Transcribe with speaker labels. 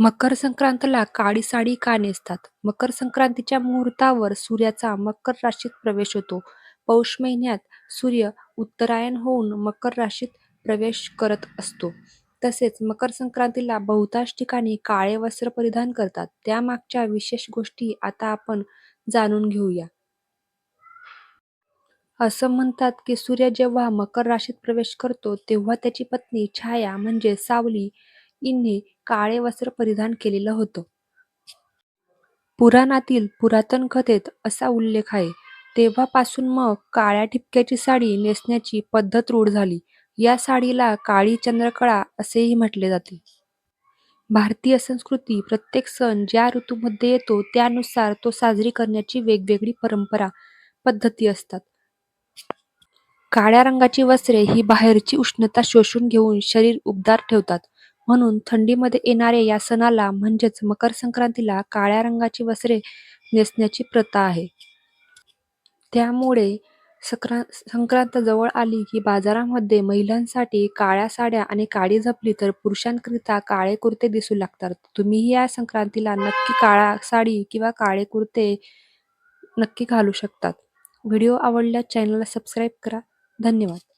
Speaker 1: मकर संक्रांतला काळी साडी का नेसतात? मकर संक्रांतीच्या मुहूर्तावर सूर्याचा मकर राशीत प्रवेश होतो. पौष महिन्यात सूर्य उत्तरायण होऊन मकर राशीत प्रवेश करत असतो. तसेच मकर संक्रांतीला बहुतांश ठिकाणी काळे वस्त्र परिधान करतात. त्यामागच्या विशेष गोष्टी आता आपण जाणून घेऊया. असं म्हणतात की सूर्य जेव्हा मकर राशीत प्रवेश करतो तेव्हा त्याची पत्नी छाया म्हणजे सावली यांनी काळे वस्त्र परिधान केलेलं होतं. पुराणातील पुरातन कथेत असा उल्लेख आहे. तेव्हापासून मग काळ्या ठिपक्याची साडी नेसण्याची पद्धत रूढ झाली. या साडीला काळी चंद्रकळा असेही म्हटले जाते. भारतीय संस्कृती प्रत्येक सण ज्या ऋतूमध्ये येतो त्यानुसार तो साजरी करण्याची वेगवेगळी परंपरा, पद्धती असतात. काळ्या रंगाची वस्त्रे ही बाहेरची उष्णता शोषून घेऊन शरीर उबदार ठेवतात. म्हणून थंडीमध्ये येणाऱ्या या सणाला म्हणजेच मकर संक्रांतीला काळ्या रंगाची वस्त्रे नेसण्याची प्रथा आहे. त्यामुळे संक्रांत जवळ आली की बाजारामध्ये महिलांसाठी काळ्या साड्या आणि काळी झपली तर पुरुषांकरिता काळे कुर्ते दिसू लागतात. तुम्हीही या संक्रांतीला नक्की काळा साडी किंवा काळे कुर्ते नक्की घालू शकतात. व्हिडिओ आवडल्यास चॅनलला सबस्क्राईब करा. धन्यवाद.